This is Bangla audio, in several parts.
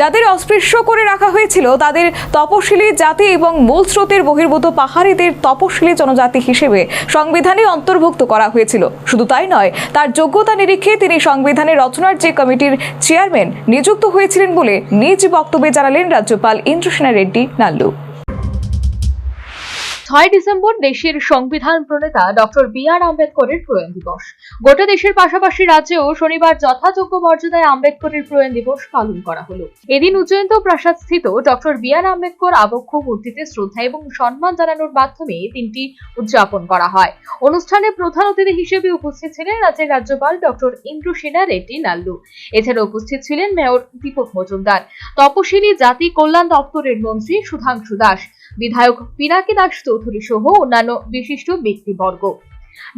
যাদের অস্পৃশ্য করে রাখা হয়েছিল, তাদের তপশিলি জাতি এবং মূল স্রোতের বহির্ভূত পাহাড়িদের তপশিলি জনজাতি হিসেবে সংবিধানে অন্তর্ভুক্ত করা হয়েছিল। শুধু তাই নয়, তার যোগ্যতা নিরীক্ষে তিনি সংবিধানের রচনার যে কমিটির চেয়ারম্যান নিযুক্ত হয়েছিলেন বলে নিজ বক্তব্যে জানালেন রাজ্যপাল ইন্দ্রসেনা রেড্ডি, নাল্লু। ছয় ডিসেম্বর দেশের সংবিধান প্রণেতা ডক্টর বি আর আম্বেদকরের প্রয়াণ দিবস। গোটা দেশের পাশাপাশি রাজ্যেও শনিবার যথাযোগ্য মর্যাদায় আম্বেদকরের প্রয়াণ দিবস পালন করা হলো। এদিন উজ্জয়ন্ত প্রাসাদ স্থিত ডক্টর বি আর আম্বেদকর আবক্ষ মূর্তিতে শ্রদ্ধা এবং সম্মান জানানোর মাধ্যমে দিনটি উদযাপন করা হয়। অনুষ্ঠানে প্রধান অতিথি হিসেবে উপস্থিত ছিলেন রাজ্যের রাজ্যপাল ডক্টর ইন্দ্রসেনা রেড্ডি নাল্লু। এছাড়া উপস্থিত ছিলেন মেয়র দীপক মজুমদার। তপশিলি জাতি কল্যাণ দপ্তরের মন্ত্রী সুধাংশু দাস। বিধায়ক পিনাকি দাস চৌধুরী সহ অন্যান্য বিশিষ্ট ব্যক্তিবর্গ।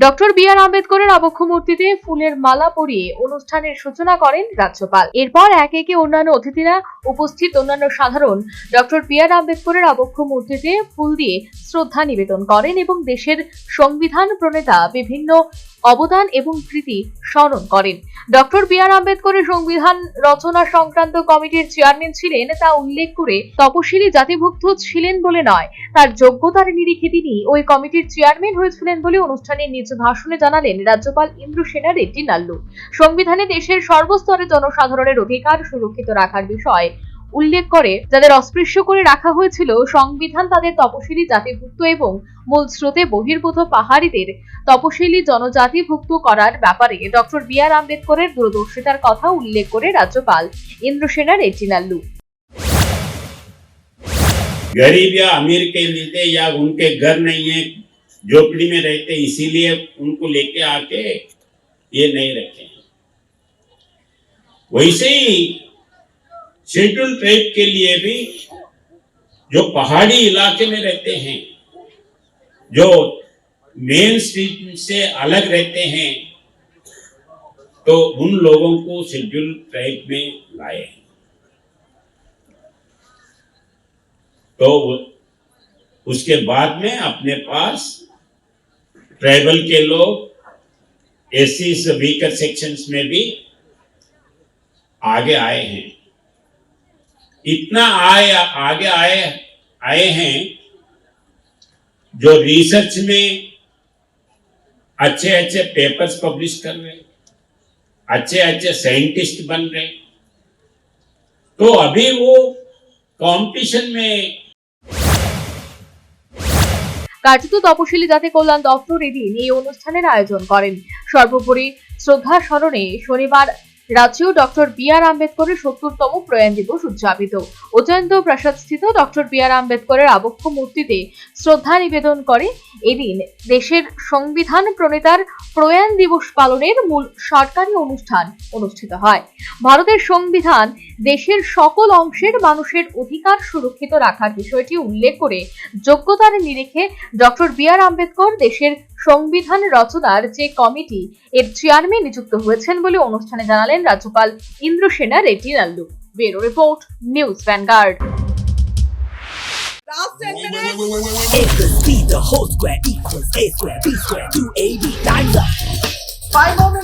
ডক্টর বি আর আম্বেদকরের আবক্ষ মূর্তিতে ফুলের মালা পরিয়ে অনুষ্ঠানের সূচনা করেন রাজ্যপাল। এরপর একে একে অন্যান্য অতিথিরা উপস্থিত অন্যান্য সাধারণ ডক্টর বি আর আম্বেদকরের আবক্ষ মূর্তিতে ফুল দিয়ে শ্রদ্ধা নিবেদন করেন এবং দেশের সংবিধান প্রণেতা বিভিন্ন অবদান এবং কৃতি স্মরণ করেন। ডক্টর বি আর আম্বেদকরের সংবিধান রচনা সংক্রান্ত কমিটির চেয়ারম্যান ছিলেন, তা উল্লেখ করে তপশিলি জাতিভুক্ত ছিলেন বলে নয়, তার যোগ্যতার নিরিখে তিনি ওই কমিটির চেয়ারম্যান হয়েছিলেন বলে অনুষ্ঠানের নিজ ভাষণে জানালেন রাজ্যপাল ইন্দ্রসেনা রেড্ডি নাল্লু সংবিধানে দেশের সর্বস্তরে জনসাধারণের অধিকার সুরক্ষিত রাখার বিষয় উল্লেখ করে যাদের অস্পৃশ্য করে রাখা হয়েছিল সংবিধান তাদের তপশিলি জাতিভুক্ত এবং মূল স্রোতে বহির্ভূত পাহাড়িদের তপশিলি জনজাতিভুক্ত করার ব্যাপারে ডক্টর বি আর আম্বেদকরের দূরদর্শিতার কথা উল্লেখ করে রাজ্যপাল ইন্দ্রসেনা রেড্ডি নাল্লু गरीब या अमीर के लिए या उनके घर नहीं है झोपड़ी में रहते इसीलिए उनको लेके आके ये नहीं रखे। वैसे ही शेड्यूल ट्राइब के लिए भी जो पहाड़ी इलाके में रहते हैं, जो मेन स्ट्रीट से अलग रहते हैं तो उन लोगों को शेड्यूल ट्राइब में लाए हैं तो उसके बाद में अपने पास ट्राइबल के लोग एसी वीकर सेक्शंस में भी आगे आए हैं। इतना आए, आगे आए आए हैं जो रिसर्च में अच्छे अच्छे पेपर्स पब्लिश कर रहे अच्छे अच्छे साइंटिस्ट बन रहे तो अभी वो कंपटीशन में কার্যত তপশিলি জাতি কল্যাণ দপ্তর এদিন এই অনুষ্ঠানের আয়োজন করেন। সর্বোপরি শ্রদ্ধা স্মরণে শনিবার রাজ্যেও ডক্টর বি আর আম্বেদকরের সত্তরতম প্রয়াণ দিবস উদযাপিত। অজয়ন্ত প্রাসাদ স্থিত ডক্টর বি আর আম্বেদকরের আবক্ষ মূর্তিতে শ্রদ্ধা নিবেদন করে এদিন দেশের সংবিধান প্রণেতার প্রয়াণ দিবস পালনের মূল সরকারি অনুষ্ঠান অনুষ্ঠিত হয়। ভারতের সংবিধান দেশের সকল অংশের মানুষের অধিকার সুরক্ষিত রাখার বিষয়টি উল্লেখ করে যোগ্যতার নিরিখে ডক্টর বি আর আম্বেদকর দেশের সংবিধান রচনার যে কমিটি এর চেয়ারম্যান নিযুক্ত হয়েছেন বলে অনুষ্ঠানে জানালেন রাজ্যপাল Indrasena Reddy Nallu bureau report news Vanguard Last 10 Wait, minutes. wait, wait, wait, wait, wait. A plus B, the whole square equals A square, B square, 2AB times up. Five more minutes